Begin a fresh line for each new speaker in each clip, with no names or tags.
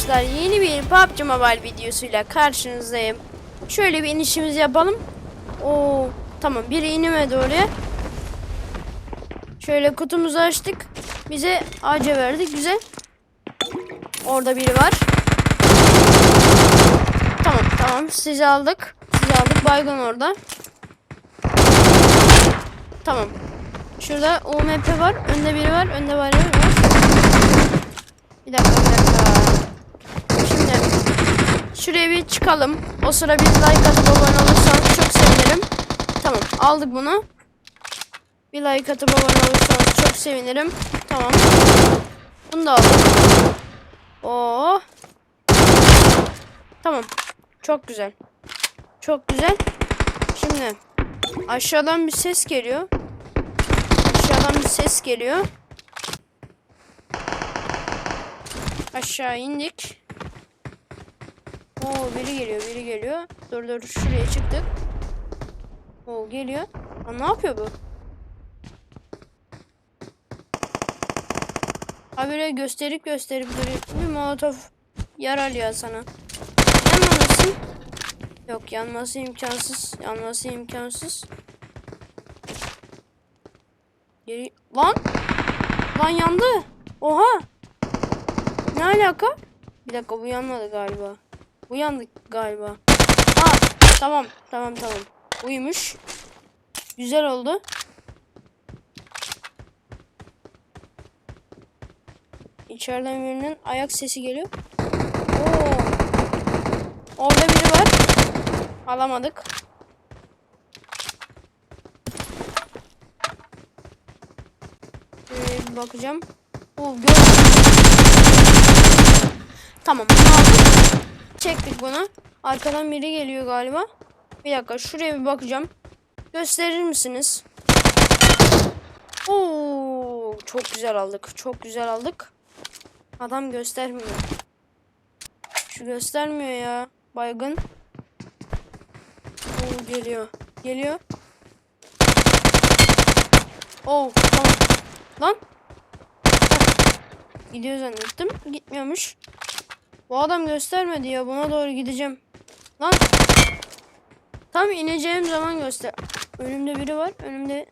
arkadaşlar. Yeni bir PUBG Mobile videosuyla karşınızdayım. Şöyle bir inişimizi yapalım. Oo, tamam biri inemedi oraya. Şöyle kutumuzu açtık. Bize AC verdi. Güzel. Orada biri var. Tamam tamam sizi aldık. Sizi aldık. Baygın orada. Tamam. Şurada UMP var. Önde biri var. Önde var. Bir dakika bir dakika. Şuraya bir çıkalım. O sıra bir like atıp abone olursanız çok sevinirim. Tamam aldık bunu. Bir like atıp abone olursanız çok sevinirim. Tamam. Bunu da aldık. Oo. Tamam. Çok güzel. Çok güzel. Şimdi aşağıdan bir ses geliyor. Aşağıdan bir ses geliyor. Aşağı indik. Oo biri geliyor, biri geliyor. Dur dur şuraya çıktık. Oo geliyor. Aa, ne yapıyor bu? Habire gösterip gösterip duruyor. Bir molotof yaralıyor sana. Yanmamasın. Yok yanması imkansız. Yanması imkansız. Geri... Lan! Lan yandı. Oha! Ne alaka? Bir dakika bu yanmadı galiba. Bu yandı galiba. Ha tamam tamam tamam. Uyumuş. Güzel oldu. İçeriden birinin ayak sesi geliyor. Oo. Orada biri var. Alamadık. Bir bakacağım. Oo, gördüm. Tamam aldık. Çektik bunu. Arkadan biri geliyor galiba. Bir dakika şuraya bir bakacağım. Gösterir misiniz? Oo, çok güzel aldık. Çok güzel aldık. Adam göstermiyor. Şu göstermiyor ya. Baygın. Oo, geliyor. Geliyor. Oo tamam. Lan. Gidiyor zannettim. Gitmiyormuş. Bu adam göstermedi ya. Buna doğru gideceğim. Lan. Tam ineceğim zaman göster. Önümde biri var. Önümde.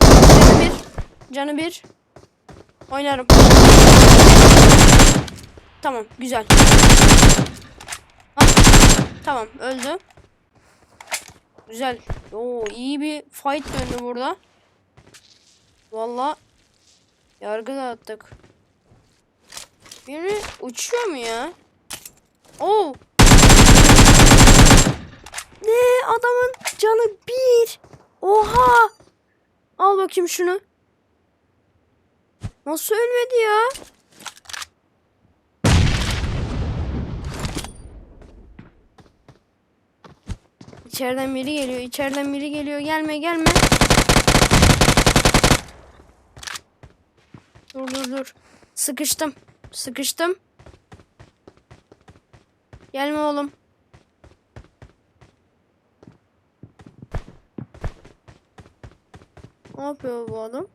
Canı bir. Canı bir. Oynarım. Tamam. Güzel. Ha, tamam. Öldü. Güzel. Oo iyi bir fight döndü burada. Valla yargı dağıttık. Biri uçuyor mu ya? Oo. Ne adamın canı bir. Oha. Al bakayım şunu. Nasıl ölmedi ya? İçeriden biri geliyor. İçeriden biri geliyor. Gelme gelme. Dur dur dur. Sıkıştım. Sıkıştım. Gelme oğlum. Ne yapıyor bu adam?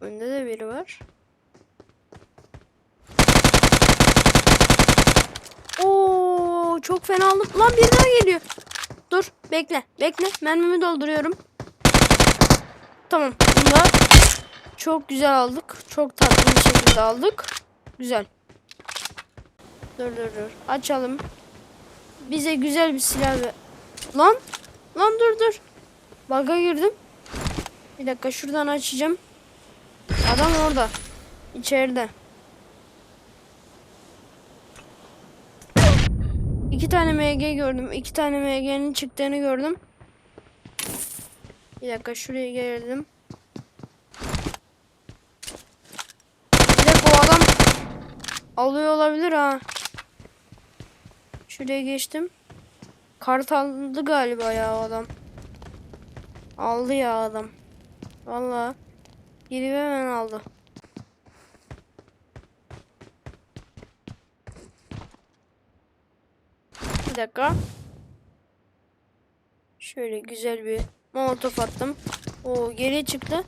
Önde de biri var. Oo, çok fena aldım. Lan bir daha geliyor. Dur, bekle, bekle. Mermimi dolduruyorum. Tamam, bunu da çok güzel aldık. Çok tatlı bir şekilde aldık. Güzel. Dur dur dur. Açalım. Bize güzel bir silah ver. Lan. Lan dur dur. Baga girdim. Bir dakika şuradan açacağım. Adam orada. İçeride. İki tane MG gördüm. İki tane MG'nin çıktığını gördüm. Bir dakika şuraya geldim. Bir dakika o adam alıyor olabilir ha. Şuraya geçtim. Kart aldı galiba ya adam. Aldı ya adam. Vallahi Gidip hemen aldı. Bir dakika. Şöyle güzel bir molotof attım. Oo geri çıktı.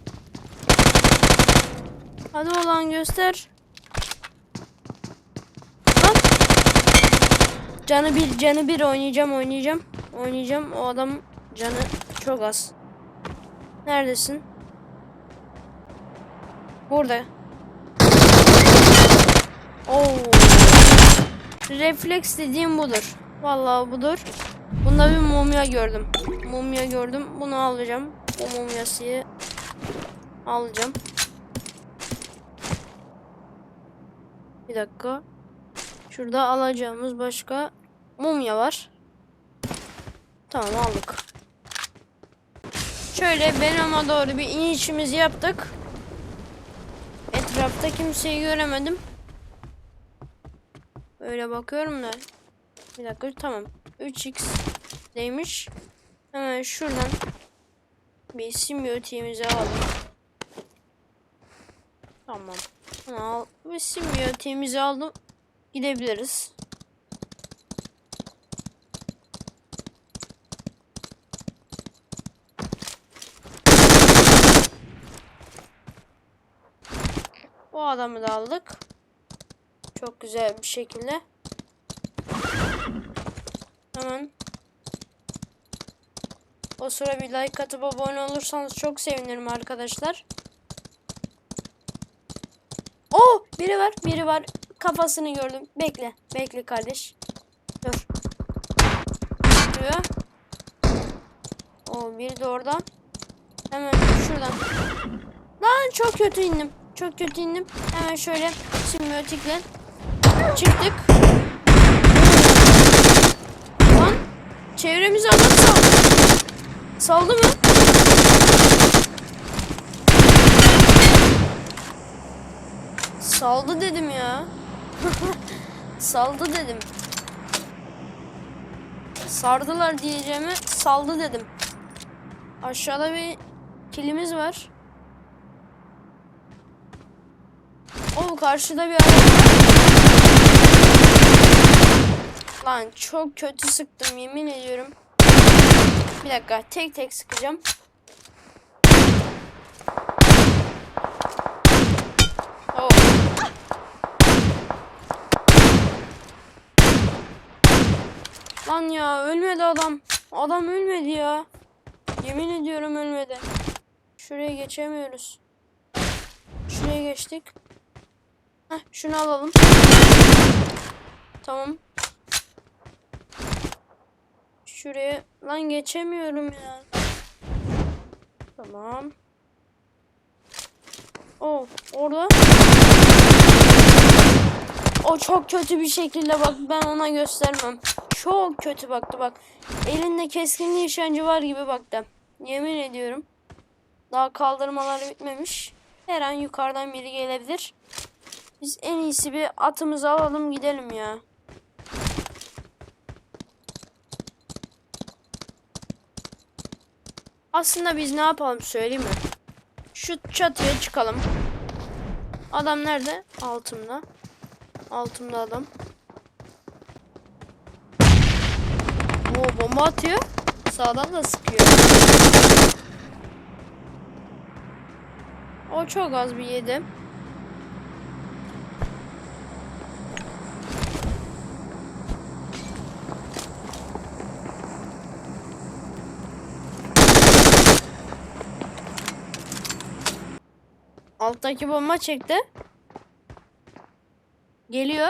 Hadi olan göster. Lan. Canı bir, canı bir oynayacağım, oynayacağım. Oynayacağım. O adam canı çok az. Neredesin? Burada. Oo. Refleks dediğim budur. Vallahi budur. Bunda bir mumya gördüm. Mumya gördüm. Bunu alacağım. Bu mumyasıyı alacağım. Bir dakika. Şurada alacağımız başka mumya var. Tamam aldık. Şöyle Venom'a doğru bir inişimizi yaptık. Etrafta kimseyi göremedim. Öyle bakıyorum da. Bir dakika tamam. 3x deymiş. Hemen şuradan bir simbiyotiğimizi alalım. Tamam. Bunu al. Ve simbiyotiğimizi aldım. Gidebiliriz. Bu adamı da aldık. Çok güzel bir şekilde. Hemen. O sıra bir like atıp abone olursanız çok sevinirim arkadaşlar. Oh! Biri var, biri var. Kafasını gördüm. Bekle, bekle kardeş. Dur. Duruyor. Oh, biri de orada. Hemen şuradan. Lan çok kötü indim. Çok kötü indim. Hemen şöyle simbiyotikle çıktık. Lan çevremizi adam saldı. Saldı mı? Saldı dedim ya. saldı dedim. Sardılar diyeceğime saldı dedim. Aşağıda bir kilimiz var. O karşıda bir var. Lan çok kötü sıktım yemin ediyorum. Bir dakika tek tek sıkacağım. Oh. Lan ya ölmedi adam. Adam ölmedi ya. Yemin ediyorum ölmedi. Şuraya geçemiyoruz. Şuraya geçtik. Heh, şunu alalım. Tamam. Şuraya lan geçemiyorum ya. Tamam. Oh, orada. O çok kötü bir şekilde bak ben ona göstermem. Çok kötü baktı bak. Elinde keskin nişancı var gibi baktı. Yemin ediyorum. Daha kaldırmaları bitmemiş. Her an yukarıdan biri gelebilir. Biz en iyisi bir atımızı alalım gidelim ya. Aslında biz ne yapalım söyleyeyim mi? Şu çatıya çıkalım. Adam nerede? Altımda. Altımda adam. Oo bomba atıyor. Sağdan da sıkıyor. O çok az bir yedi. Alttaki bomba çekti. Geliyor.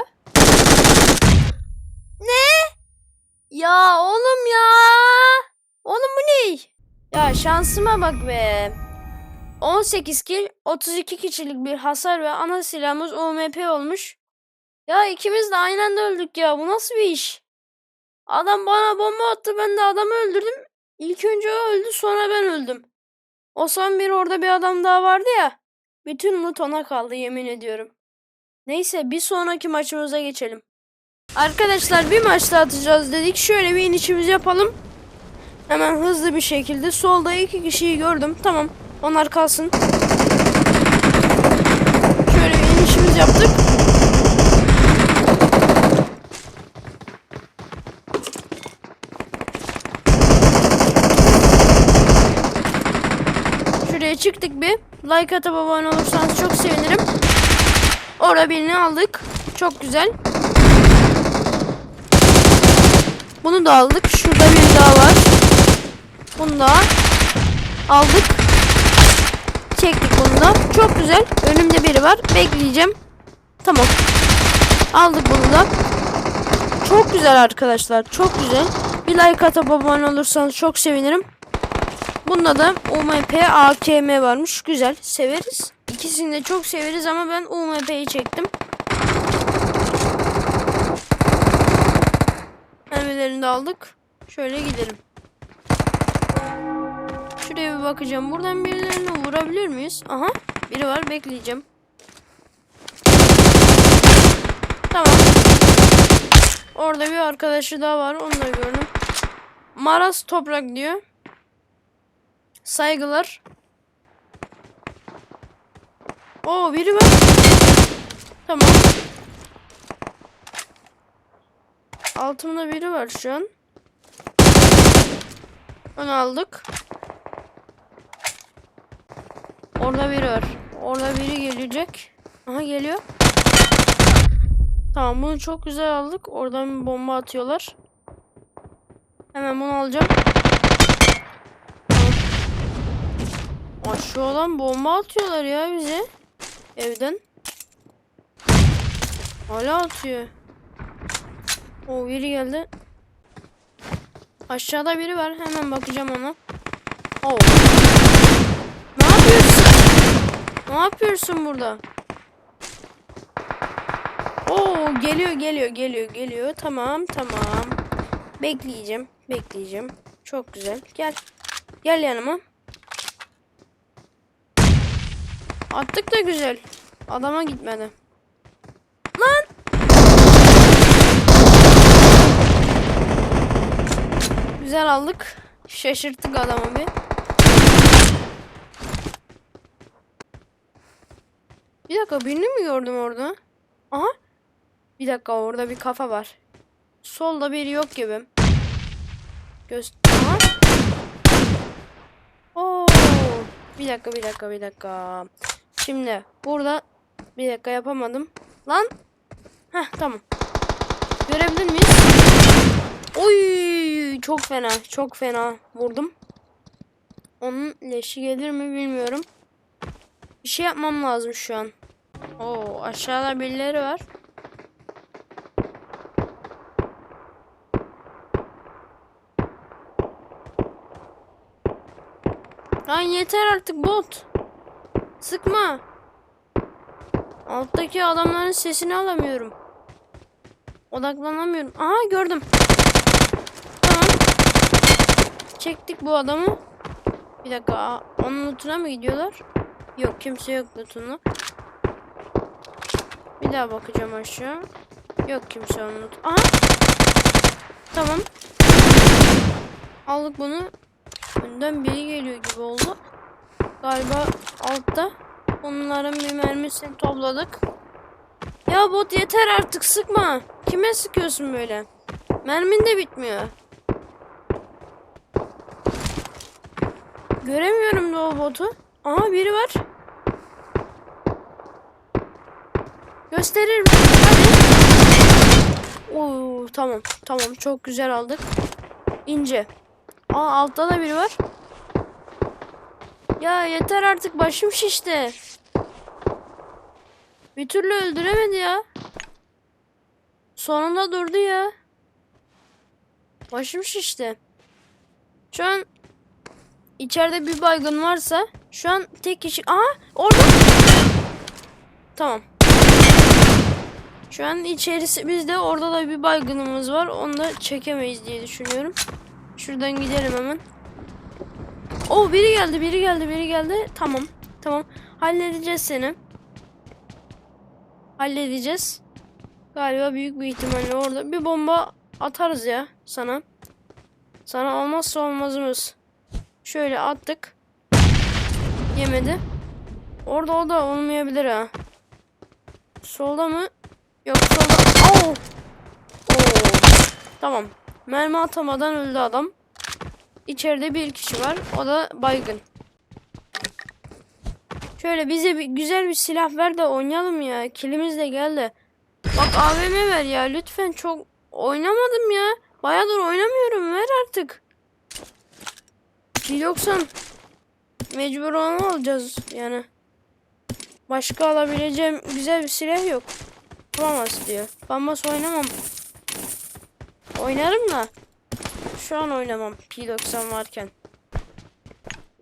Ne? Ya oğlum ya. Oğlum bu ne? Ya şansıma bak be. 18 kill, 32 kişilik bir hasar ve ana silahımız UMP olmuş. Ya ikimiz de aynı anda öldük ya. Bu nasıl bir iş? Adam bana bomba attı. Ben de adamı öldürdüm. İlk önce o öldü sonra ben öldüm. O son bir orada bir adam daha vardı ya. Bütün loot ona kaldı yemin ediyorum. Neyse bir sonraki maçımıza geçelim. Arkadaşlar bir maç atacağız dedik. Şöyle bir inişimizi yapalım. Hemen hızlı bir şekilde. Solda iki kişiyi gördüm. Tamam. Onlar kalsın. Şöyle bir inişimizi yaptık. Like atıp abone olursanız çok sevinirim. Orada birini aldık. Çok güzel. Bunu da aldık. Şurada bir daha var. Bunu da aldık. Çektik bunu da. Çok güzel. Önümde biri var. Bekleyeceğim. Tamam. Aldık bunu da. Çok güzel arkadaşlar. Çok güzel. Bir like atıp abone olursanız çok sevinirim. Bunda da UMP AKM varmış. Güzel. Severiz. İkisini de çok severiz ama ben UMP'yi çektim. Mermilerini de aldık. Şöyle gidelim. Şuraya bir bakacağım. Buradan birilerini vurabilir miyiz? Aha. Biri var. Bekleyeceğim. Tamam. Orada bir arkadaşı daha var. Onu da gördüm. Maras toprak diyor. Saygılar. Oo biri var. Tamam. Altımda biri var şu an. Onu aldık. Orada biri var. Orada biri gelecek. Aha geliyor. Tamam bunu çok güzel aldık. Oradan bir bomba atıyorlar. Hemen bunu alacağım. Tamam. Aşağıdan bomba atıyorlar ya bize. Evden. Hala atıyor. O biri geldi. Aşağıda biri var. Hemen bakacağım ona. Oo. Ne yapıyorsun? Ne yapıyorsun burada? Oo geliyor geliyor geliyor geliyor. Tamam tamam. Bekleyeceğim. Bekleyeceğim. Çok güzel. Gel. Gel yanıma. Attık da güzel. Adama gitmedi. Lan! Güzel aldık. Şaşırttık adamı bir. Bir dakika birini mi gördüm orada? Aha. Bir dakika orada bir kafa var. Solda biri yok gibi. Aha. Oo. Bir dakika bir dakika bir dakika. Şimdi burada bir dakika yapamadım. Lan. Heh tamam. Görebilir miyiz? Oy çok fena çok fena vurdum. Onun leşi gelir mi bilmiyorum. Bir şey yapmam lazım şu an. Oo aşağıda birileri var. Lan yeter artık bot. Sıkma. Alttaki adamların sesini alamıyorum. Odaklanamıyorum. Aha gördüm. Tamam. Çektik bu adamı. Bir dakika. Onun lootuna mı gidiyorlar? Yok kimse yok lootuna. Bir daha bakacağım aşağı. Yok kimse onun loot. Aha. Tamam. Aldık bunu. Önden biri geliyor gibi oldu. Galiba altta. Onların bir mermisini topladık. Ya bot yeter artık sıkma. Kime sıkıyorsun böyle? Mermin de bitmiyor. Göremiyorum da o botu. Aha biri var. Gösterir misin? Hadi. Oo tamam. Tamam çok güzel aldık. İnce. Aa altta da biri var. Ya yeter artık başım şişti. Bir türlü öldüremedi ya. Sonunda durdu ya. Başım şişti. Şu an içeride bir baygın varsa şu an tek kişi... Aha orada. Tamam. Şu an içerisi bizde orada da bir baygınımız var. Onu da çekemeyiz diye düşünüyorum. Şuradan gidelim hemen. O biri geldi, biri geldi, biri geldi. Tamam. Tamam. Halledeceğiz seni. Halledeceğiz. Galiba büyük bir ihtimalle orada bir bomba atarız ya sana. Sana olmazsa olmazımız. Şöyle attık. Yemedi. Orada o da olmayabilir ha. Solda mı? Yok solda. Oo. Oo. Tamam. Mermi atamadan öldü adam. İçeride bir kişi var. O da baygın. Şöyle bize bir güzel bir silah ver de oynayalım ya. Kilimiz de geldi. Bak AVM ver ya lütfen çok oynamadım ya. Bayağıdır oynamıyorum ver artık. Yoksa mecbur onu alacağız yani. Başka alabileceğim güzel bir silah yok. Famas diyor. Famas oynamam. Oynarım da. Şu an oynamam. P90 varken.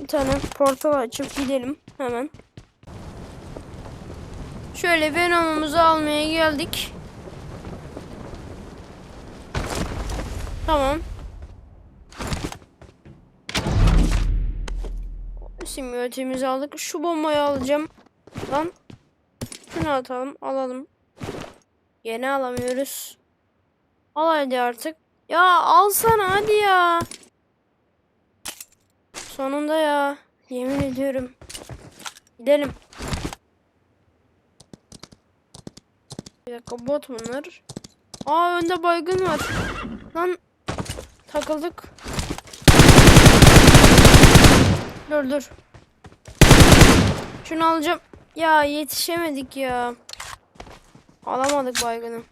Bir tane portal açıp gidelim hemen. Şöyle Venom'umuzu almaya geldik. Tamam. Simyotimizi aldık. Şu bombayı alacağım. Lan. Şunu atalım. Alalım. Yine alamıyoruz. Al artık. Ya alsana hadi ya. Sonunda ya. Yemin ediyorum. Gidelim. Bir dakika bot bunlar. Aa önde baygın var. Lan takıldık. Dur dur. Şunu alacağım. Ya yetişemedik ya. Alamadık baygını.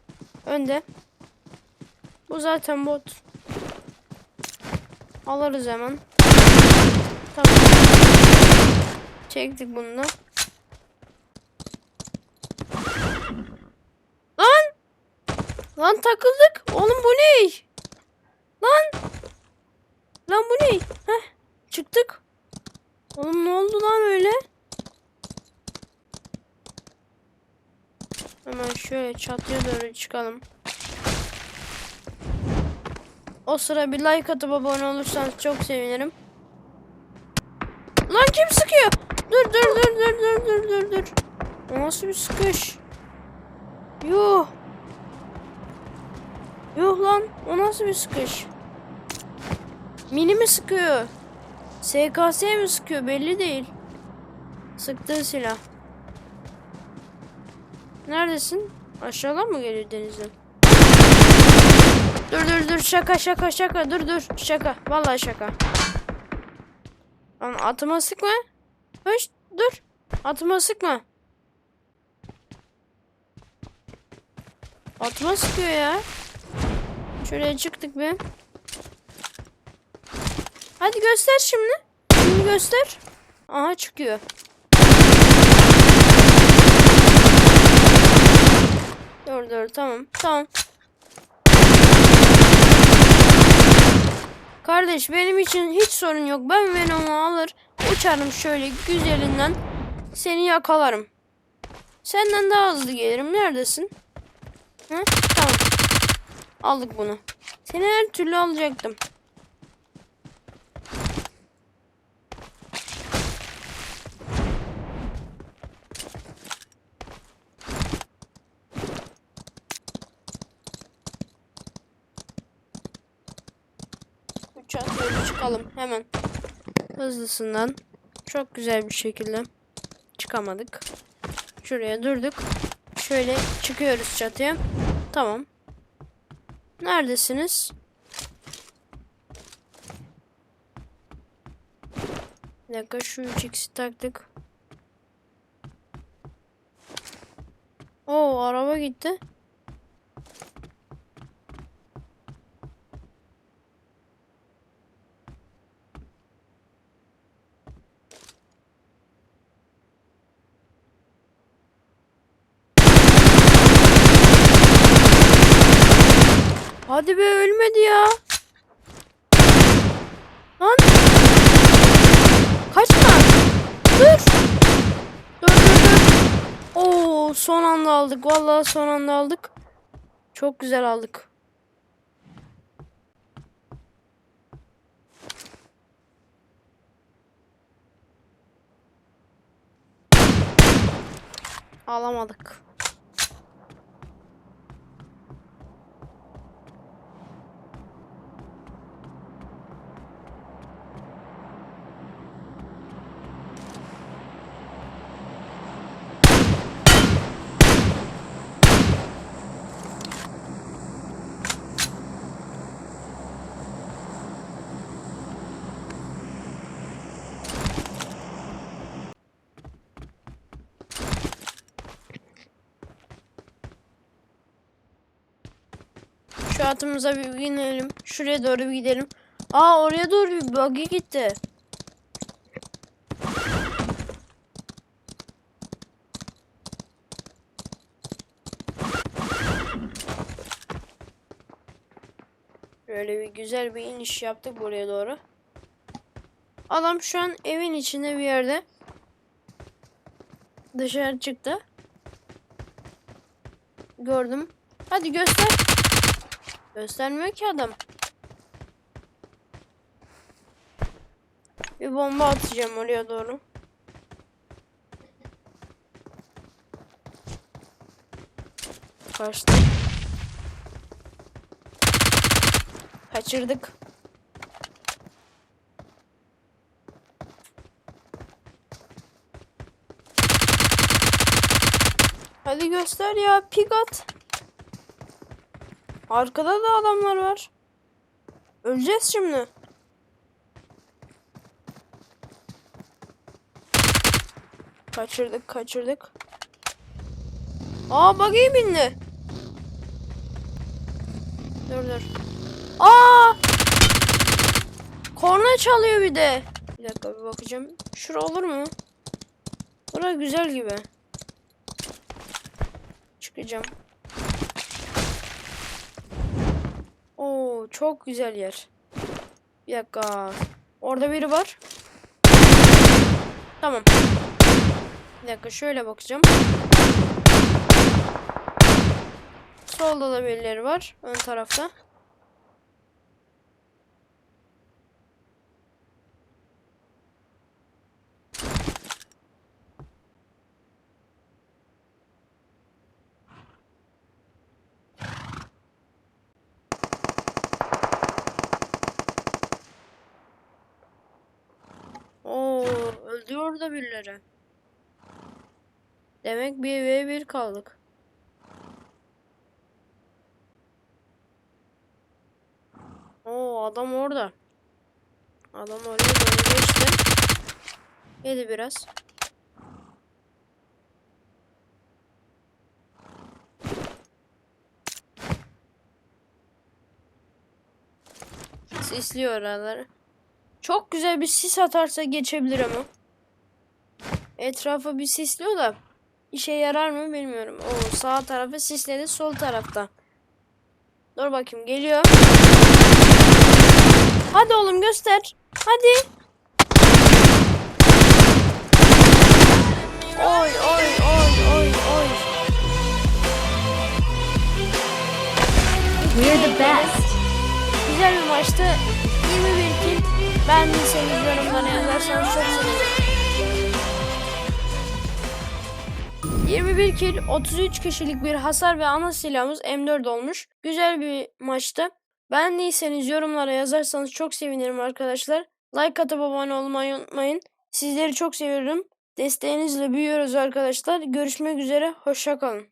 Önde. Bu zaten bot. Alırız hemen. Tamam. Çektik bunu. Lan! Lan takıldık. Oğlum bu ne? Lan! Lan bu ne? Heh, çıktık. Oğlum ne oldu lan öyle? Hemen şöyle çatıya doğru çıkalım. O sıra bir like atıp abone olursanız çok sevinirim. Lan kim sıkıyor? Dur dur dur dur dur dur dur dur. O nasıl bir sıkış? Yuh. Yuh lan. O nasıl bir sıkış? Mini mi sıkıyor? SKS mi sıkıyor belli değil. Sıktığı silah. Neredesin? Aşağıdan mı geliyor denizden? Dur dur dur şaka şaka şaka dur dur şaka vallahi şaka. Lan atıma sıkma. Hoş dur. Atıma sıkma. Atıma sıkıyor ya. Şuraya çıktık bir. Hadi göster şimdi. Şimdi göster. Aha çıkıyor. Dur dur tamam tamam. Kardeş benim için hiç sorun yok. Ben Venom'u alır uçarım şöyle güzelinden seni yakalarım. Senden daha hızlı gelirim. Neredesin? Hı? Tamam. Aldık bunu. Seni her türlü alacaktım. Uçağa doğru çıkalım hemen. Hızlısından. Çok güzel bir şekilde çıkamadık. Şuraya durduk. Şöyle çıkıyoruz çatıya. Tamam. Neredesiniz? Bir dakika şu 3x'i taktık. Oo araba gitti. Hadi be ölmedi ya. Lan. Kaçma. Dur. Dur dur dur. Oo son anda aldık. Vallahi son anda aldık. Çok güzel aldık. Alamadık. Şu atımıza bir binelim. Şuraya doğru bir gidelim. Aa oraya doğru bir buggy gitti. Böyle bir güzel bir iniş yaptık buraya doğru. Adam şu an evin içinde bir yerde. Dışarı çıktı. Gördüm. Hadi göster. Göstermiyor ki adam. Bir bomba atacağım oraya doğru. Kaçtı. Kaçırdık. Hadi göster ya pik at. Arkada da adamlar var. Öleceğiz şimdi. Kaçırdık kaçırdık. Aa buggy bindi. Dur dur. Aa! Korna çalıyor bir de. Bir dakika bir bakacağım. Şura olur mu? Bura güzel gibi. Çıkacağım. Oo çok güzel yer. Bir dakika. Orada biri var. Tamam. Bir dakika şöyle bakacağım. Solda da birileri var. Ön tarafta. Oo, orada birileri. Demek bir ve bir kaldık. Oo, adam orada. Adam oraya doğru geçti. Yedi biraz. Sisliyor oraları. Çok güzel bir sis atarsa geçebilir ama. Etrafı bir sisliyor da işe yarar mı bilmiyorum. O sağ tarafı sisledi sol tarafta. Dur bakayım geliyor. Hadi oğlum göster. Hadi. Oy oy oy oy oy.
We're the best.
Güzel bir maçtı. 21 kill. Beğendiyseniz yorumlara yazarsanız çok sevinirim. 21 kill, 33 kişilik bir hasar ve ana silahımız M4 olmuş. Güzel bir maçtı. Beğendiyseniz yorumlara yazarsanız çok sevinirim arkadaşlar. Like atıp abone olmayı unutmayın. Sizleri çok seviyorum. Desteğinizle büyüyoruz arkadaşlar. Görüşmek üzere. Hoşçakalın.